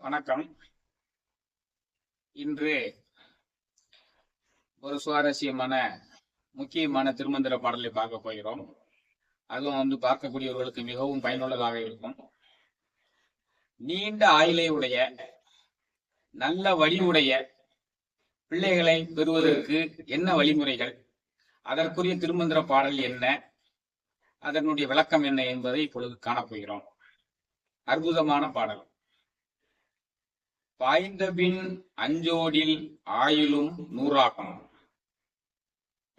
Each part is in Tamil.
வணக்கம். இன்று ஒரு சுவாரஸ்யமான முக்கியமான திருமந்திர பாடலை பார்க்க போகிறோம். அதுவும் வந்து பார்க்கக்கூடியவர்களுக்கு மிகவும் பயனுள்ளதாக இருக்கும். நீண்ட ஆயுளை உடைய நல்ல வழியுடைய பிள்ளைகளை பெறுவதற்கு என்ன வழிமுறைகள்? அதற்குரிய திருமந்திர பாடல் என்ன? அதனுடைய விளக்கம் என்ன என்பதை இப்பொழுது காணப்போகிறோம் அற்புதமான பாடல். பாய்ந்தபின் அஞ்சோடில் ஆயுளும் நூறாகும்.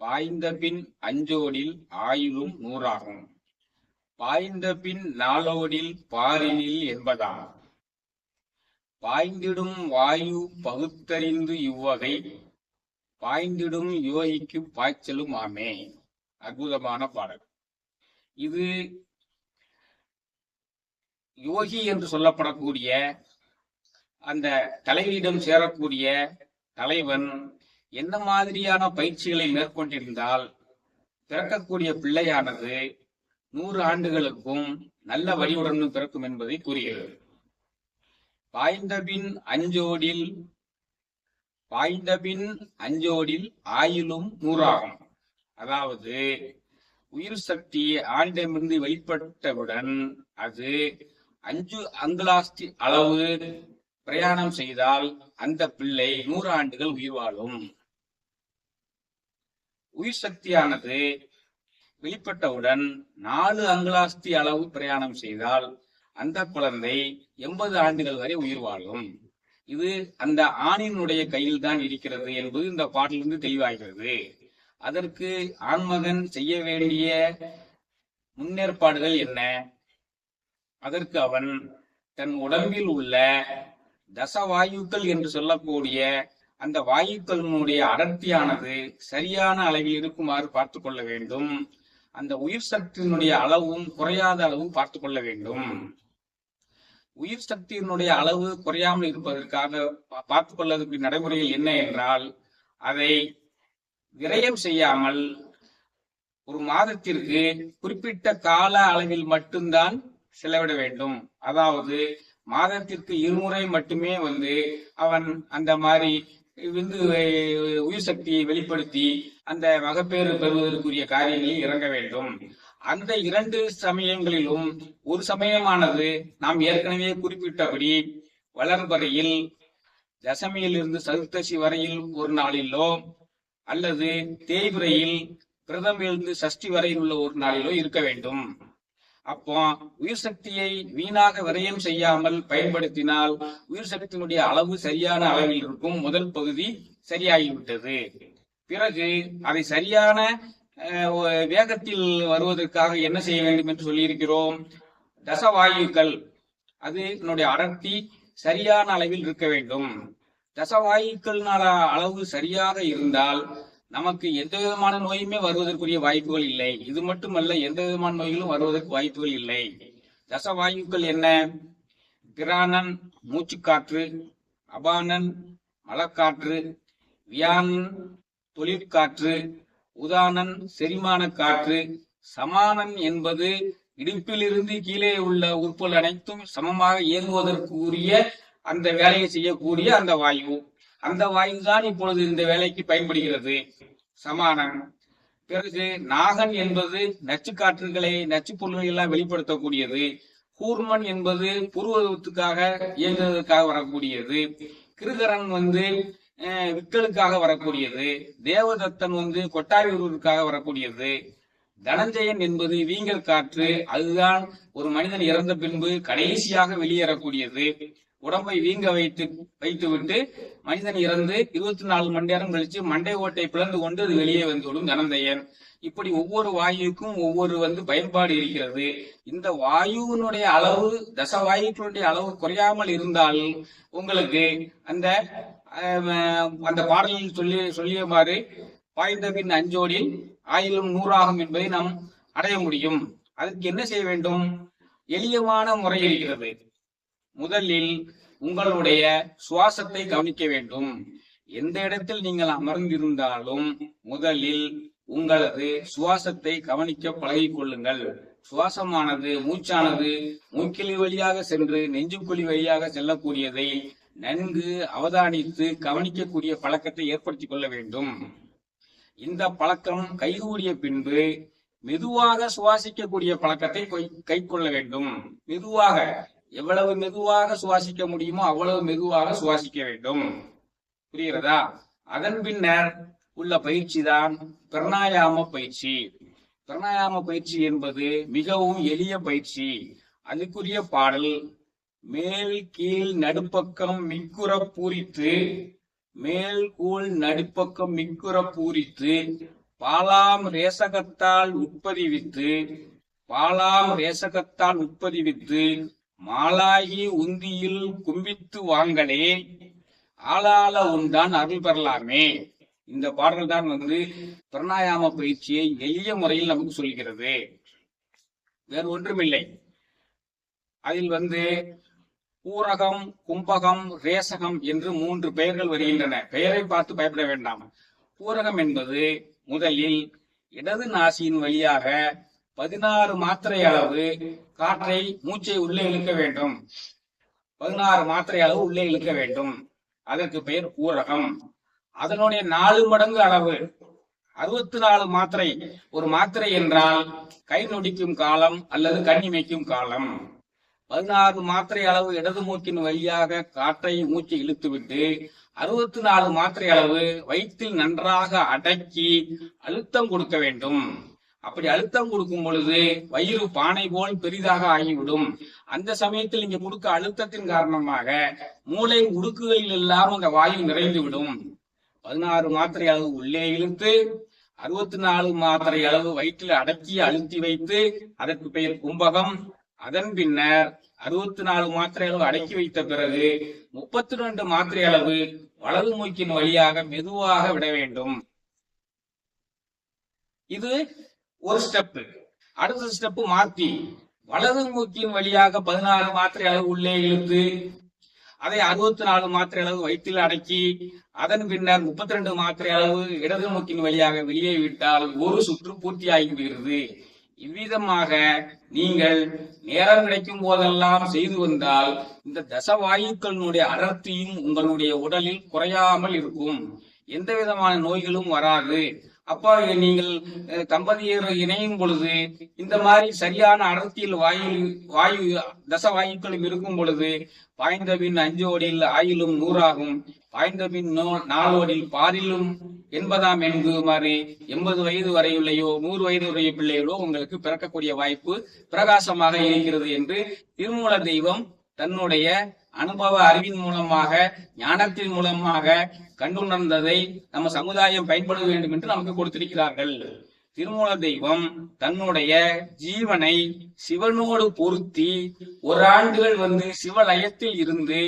பாய்ந்தபின் அஞ்சோடில் ஆயுளும் நூறாகும். பாய்ந்தபின் நாளோடில் பாரினில் என்பதாம். பாய்ந்திடும் வாயு பகுத்தறிந்து இவ்வகை பாய்ந்திடும் யோகிக்கு பாய்ச்சலும் ஆமே. அற்புதமான பாடல். இது யோகி என்று சொல்லப்படக்கூடிய அந்த தலைவியிடம் சேரக்கூடிய தலைவன் என்ன மாதிரியான பயிற்சிகளை மேற்கொண்டிருந்தால் பிறக்கக்கூடிய பிள்ளையானது நூறு ஆண்டுகளுக்கும் நல்ல வழியுடனும் பிறக்கும் என்பதை கூறுகிறது. பாய்ந்தபின் அஞ்சோடில் பாய்ந்தபின் அஞ்சோடில் ஆயிலும் நூறாகும். அதாவது உயிர் சக்தி ஆண்டிடமிருந்து வெளிப்பட்டவுடன் அது அஞ்சு அங்குலாஸ்தி அளவு பிரயாணம் செய்தால் அந்த பிள்ளை நூறு ஆண்டுகள் உயிர் வாழும். உயிர் சக்தியானது வெளிப்பட்டவுடன் நாலு அங்குலாஸ்தி அளவு பிரயாணம் செய்தால் அந்த குழந்தை எண்பது ஆண்டுகள் வரை உயிர் வாழும். இது அந்த ஆணினுடைய கையில் தான் இருக்கிறது என்பது இந்த பாட்டிலிருந்து தெளிவாகிறது. அதற்கு ஆண்மகன் செய்ய வேண்டிய முன்னேற்பாடுகள் என்ன? அதற்கு அவன் தன் உடம்பில் உள்ள தசவாயுக்கள் என்று சொல்லக்கூடிய அந்த வாயுக்களினுடைய அடர்த்தியானது சரியான அளவில் இருக்குமாறு பார்த்து கொள்ள வேண்டும். அந்த உயிர் சக்தியினுடைய அளவும் குறையாத அளவும் பார்த்து கொள்ள வேண்டும். உயிர் சக்தியினுடைய அளவு குறையாமல் இருப்பதற்காக பார்த்து கொள்வதற்கு நடைமுறையில் என்ன என்றால் அதை விரயம் செய்யாமல் ஒரு மாதத்திற்கு குறிப்பிட்ட கால அளவில் மட்டும்தான் செலவிட வேண்டும். அதாவது மாதத்திற்கு இருமுறை மட்டுமே வந்து அவன் அந்த மாதிரி விந்து உயிர் சக்தியை வெளிப்படுத்தி அந்த மகப்பேறு பெறுவதற்குரிய காரியங்களில் இறங்க வேண்டும். அந்த இரண்டு சமயங்களிலும் ஒரு சமயமானது நாம் ஏற்கனவே குறிப்பிட்டபடி வளர்வரையில் தசமியிலிருந்து சதுர்த்தசி வரையில் ஒரு நாளிலோ அல்லது தேய்பிரையில் பிரதமிலிருந்து சஷ்டி வரையில் உள்ள ஒரு நாளிலோ இருக்க வேண்டும். அப்போ உயிர் சக்தியை வீணாக விரயம் செய்யாமல் பயன்படுத்தினால் உயிர் சக்தியினுடைய அளவு சரியான அளவில் இருக்கும். முதல் பகுதி சரியாகிவிட்டது. பிறகு அதை சரியான வேகத்தில் வருவதற்காக என்ன செய்ய வேண்டும் என்று சொல்லியிருக்கிறோம். தசவாயுக்கள் அது என்னுடைய அடர்த்தி சரியான அளவில் இருக்க வேண்டும். தசவாயுக்கள்னால அளவு சரியாக இருந்தால் நமக்கு எந்த விதமான நோயுமே வருவதற்குரிய வாய்ப்புகள் இல்லை. இது மட்டுமல்ல எந்த விதமான நோய்களும் வருவதற்கு வாய்ப்புகள் இல்லை. தசவாயுக்கள் என்ன? பிராணன் மூச்சுக்காற்று அபானன் மலக்காற்று வியானன் தொழிற்காற்று உதானன் செரிமான காற்று. சமானன் என்பது இடுப்பிலிருந்து கீழே உள்ள உறுப்புகள் அனைத்தும் சமமாக இயங்குவதற்குரிய அந்த வேலையை செய்யக்கூடிய அந்த வாயு. அந்த வாயு தான் இப்பொழுது இந்த வேலைக்கு பயன்படுகிறது. சமானம். பிறகு நாகன் என்பது நச்சு காற்றுகளை நச்சு பொருள்களை எல்லாம் வெளிப்படுத்தக்கூடியது. கூர்மன் என்பது புருவத்துக்காக இயங்குவதற்காக வரக்கூடியது. கிருகரன் வந்து விக்கலுக்காக வரக்கூடியது. தேவதத்தன் வந்து கொட்டாவி உருவதற்காக வரக்கூடியது. தனஞ்சயன் என்பது வீங்கல் காற்று. அதுதான் ஒரு மனிதன் இறந்த பின்பு கடைசியாக வெளியேறக்கூடியது. உடம்பை வீங்க வைத்து வைத்து விட்டு மனிதன் இறந்து இருபத்தி நாலு மணி நேரம் கழிச்சு மண்டை ஓட்டை பிளந்து கொண்டு அது வெளியே வந்துவிடும் தனந்தையன் இப்படி ஒவ்வொரு வாயுக்கும் ஒவ்வொரு வந்து பயன்பாடு இருக்கிறது. இந்த வாயுவினுடைய அளவு தச வாயுக்களுடைய அளவு குறையாமல் இருந்தால் உங்களுக்கு அந்த அந்த பாடலில் சொல்லி சொல்லியமாறு பாய்ந்த பின் அஞ்சோடில் ஆயிரம் நூறாகும் என்பதை நாம் அடைய முடியும். அதற்கு என்ன செய்ய வேண்டும்? எளியமான முறை இருக்கிறது. முதலில் உங்களுடைய சுவாசத்தை கவனிக்க வேண்டும். எந்த இடத்தில் நீங்கள் அமர்ந்திருந்தாலும் முதலில் உங்களது சுவாசத்தை கவனிக்க பழகிக் கொள்ளுங்கள். சுவாசமானது மூச்சானது மூக்கிலி வழியாக சென்று நெஞ்சுக்குழி வழியாக செல்லக்கூடியதை நன்கு அவதானித்து கவனிக்கக்கூடிய பழக்கத்தை ஏற்படுத்திக் கொள்ள வேண்டும். இந்த பழக்கம் கைகூடிய பின்பு மெதுவாக சுவாசிக்கக்கூடிய பழக்கத்தை கை கொள்ள வேண்டும். மெதுவாக எவ்வளவு மெதுவாக சுவாசிக்க முடியுமோ அவ்வளவு மெதுவாக சுவாசிக்க வேண்டும். புரிகிறதா? அதன் பின்னர் உள்ள பயிற்சி தான் பிரணாயாம பயிற்சி. பிரணாயாம பயிற்சி என்பது மிகவும் எளிய பயிற்சி. அதுக்குரிய பாடல் மேல் கீழ் நடுப்பக்கம் மிக்குற பூரித்து மேல் கூழ் நடுப்பக்கம் மிக்குற பூரித்து பாலாம் ரேசகத்தால் உட்பதிவித்து பாலாம் ரேசகத்தால் உட்பதிவித்து மாலாகி உந்தியில் கும்பித்து வாங்களே ஆளால உண்டான் அருள் பெறலாமே. இந்த பாடல் தான் வந்து பிரணாயாம பயிற்சியை எளிய முறையில் நமக்கு சொல்கிறது. வேறு ஒன்றுமில்லை. அதில் வந்து பூரகம் கும்பகம் ரேசகம் என்று மூன்று பெயர்கள் வருகின்றன. பெயரை பார்த்து பயப்பட வேண்டாம். பூரகம் என்பது முதலில் இடது நாசியின் வழியாக பதினாறு மாத்திரை அளவு காற்றை மூச்சை உள்ளே இழுக்க வேண்டும். பதினாறு மாத்திரை அளவு உள்ளே இழுக்க வேண்டும். அதற்கு பெயர் ஊரகம். அதனுடைய நாலு மடங்கு அளவு அறுபத்தி நாலு மாத்திரை. ஒரு மாத்திரை என்றால் கை நொடிக்கும் காலம் அல்லது கண்ணிமைக்கும் காலம். பதினாறு மாத்திரை அளவு இடது மூக்கின் வழியாக காற்றை மூச்சு இழுத்துவிட்டு அறுபத்தி நாலு மாத்திரை அளவு வயிற்றில் நன்றாக அடக்கி அழுத்தம் கொடுக்க வேண்டும். அப்படி அழுத்தம் கொடுக்கும் பொழுது வயிறு பானை போல் பெரிதாக ஆகிவிடும். அந்த சமயத்தில் இங்க கொடுக்க அழுத்தத்தின் காரணமாக மூளை உடுக்குகளில் எல்லாரும் அந்த வாயு நிறைந்து விடும் பதினாறு மாத்திரை அளவு உள்ளே இழுத்து அறுபத்தி நாலு மாத்திரை அளவு வயிற்றில் அடக்கி அழுத்தி வைத்து அதற்கு பெயர் கும்பகம். அதன் பின்னர் அறுபத்தி நாலு மாத்திரை அளவு அடக்கி வைத்த பிறகு முப்பத்தி ரெண்டு மாத்திரை அளவு வலது மூக்கின் வழியாக மெதுவாக விட வேண்டும். இது ஒரு ஸ்டெப் அடுத்த ஸ்டெப் மாத்தி. வலது மூக்கின் வழியாக பதினாறு மாத்திரை அளவு உள்ளே இழுத்து அதை அறுபத்தி நாலு மாத்திரை அளவு வயிற்றில் அடக்கி அதன் பின்னர் முப்பத்தி ரெண்டு மாத்திரை அளவு இடது மூக்கின் வழியாக வெளியே விட்டால் ஒரு சுற்று பூர்த்தியாகி விடுகிறது. இவ்விதமாக நீங்கள் நேரம் கிடைக்கும் போதெல்லாம் செய்து வந்தால் இந்த தசவாயுக்களினுடைய அடர்த்தியும் உங்களுடைய உடலில் குறையாமல் இருக்கும். எந்த விதமான நோய்களும் வராது. அப்போ நீங்கள் தம்பதியர் இணையும் பொழுது இந்த மாதிரி சரியான அடர்த்தியில் வாயு வாயு தச வாயுக்களும் இருக்கும் பொழுது பாய்ந்த பின் அஞ்சோடில் ஆயிலும் நூறாகும் பாய்ந்த பின் நாளோடில் பாதிலும் எண்பதாம் மாதிரி எண்பது வயது வரையுள்ளையோ நூறு வயது உடைய பிள்ளைகளோ உங்களுக்கு பிறக்கக்கூடிய வாய்ப்பு பிரகாசமாக இருக்கிறது என்று திருமூல தெய்வம் தன்னுடைய அனுபவ அறிவின் மூலமாக ஞானத்தின் மூலமாக கண்டுணர்ந்ததை நம்ம சமுதாயம் பயன்பட வேண்டும் என்று நமக்கு கொடுத்திருக்கிறார்கள். திருமூல தெய்வம் தன்னுடைய ஜீவனை சிவனோடு பொருத்தி ஒரு ஆண்டுகள் வந்து சிவலயத்தில் இருந்து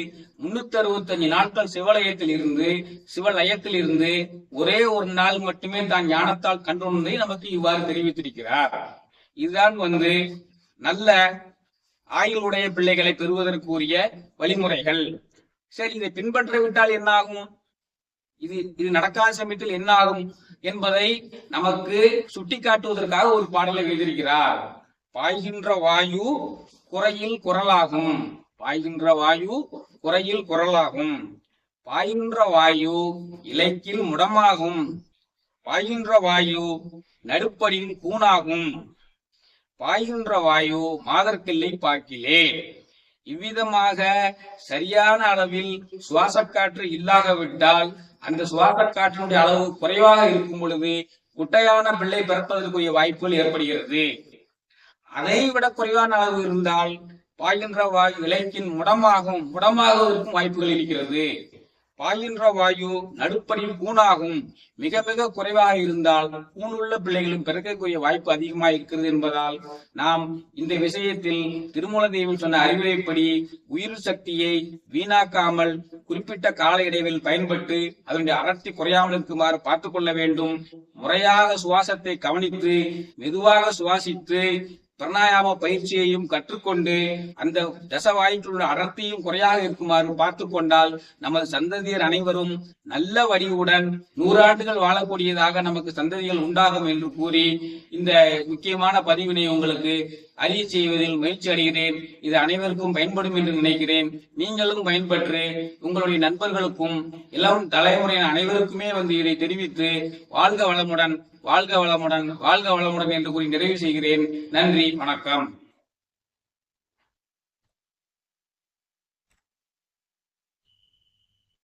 முன்னூத்தி அறுபத்தஞ்சு நாட்கள் சிவலயத்தில் இருந்து சிவலயத்தில் இருந்து ஒரே ஒரு நாள் மட்டுமே தான் ஞானத்தால் கண்டுணர்ந்ததை நமக்கு இவ்வாறு தெரிவித்திருக்கிறார். இதுதான் வந்து நல்ல ஆயுளுடைய பிள்ளைகளை பெறுவதற்குரிய வழிமுறைகள். சரி இதை பின்பற்ற விட்டால் என்ன ஆகும் இது இது நடக்காத சமயத்தில் என்ன ஆகும் என்பதை நமக்கு சுட்டிக்காட்டுவதற்காக ஒரு பாடலை எழுதியிருக்கிறார். பாய்கின்ற வாயு குறையில் குரலாகும். பாய்கின்ற வாயு குறையில் குரலாகும். பாய்கின்ற வாயு இலைக்கில் முடமாகும். பாய்கின்ற வாயு நடுப்படியின் கூணாகும். பாய்கின்ற வாயு மாதர்கில்லை பாக்கிலே இவ்விதமாக சரியான அளவில் சுவாச காற்று இல்லாதவிட்டால் அந்த சுவாச காற்றினுடைய அளவு குறைவாக இருக்கும் பொழுது குட்டையான பிள்ளை பிறப்பதற்குரிய வாய்ப்புகள் ஏற்படுகிறது. அதை விட குறைவான அளவு இருந்தால் பாய்கின்ற வாயு இலைக்கின் முடமாகும் முடமாகுவதற்கும் வாய்ப்புகள் இருக்கிறது. பாய்கின்ற வாயு நடுப்படியில் கூணாகும் மிக மிக குறைவாக இருந்தால் கூணுள்ள பிள்ளைகளும் பிறக்கக்கூடிய வாய்ப்பு அதிகமாக இருக்கிறது என்பதால் நாம் இந்த விஷயத்தில் திருமூல தெய்வம் சொன்ன அறிவுரைப்படி உயிர் சக்தியை வீணாக்காமல் குறிப்பிட்ட கால இடைவெளியில் பயன்பட்டு அதனுடைய அடர்த்தி குறையாமல் இருக்குமாறு பார்த்துக் கொள்ள வேண்டும். முறையாக சுவாசத்தை கவனித்து மெதுவாக சுவாசித்து பிரணாயாம பயிற்சியையும் கற்றுக்கொண்டு அந்த தசவாயுக்களுடைய அடர்த்தியும் குறையாக இருக்குமாறு பார்த்து கொண்டால் நமது சந்ததியர் அனைவரும் நல்ல வடிவுடன் நூறாண்டுகள் வாழக்கூடியதாக நமக்கு சந்ததிகள் உண்டாகும் என்று கூறி இந்த முக்கியமான பதிவினை உங்களுக்கு அறிய செய்வதில் முயற்சி அடைகிறேன். இது அனைவருக்கும் பயன்படும் என்று நினைக்கிறேன். நீங்களும் பயன்பெற்று உங்களுடைய நண்பர்களுக்கும் எல்லாம் தலைமுறையின் அனைவருக்குமே வந்து இதை தெரிவித்து வாழ்க வளமுடன். வாழ்க வளமுடன் வாழ்க வளமுடன் என்று கூறி நிறைவு செய்கிறேன். நன்றி வணக்கம்.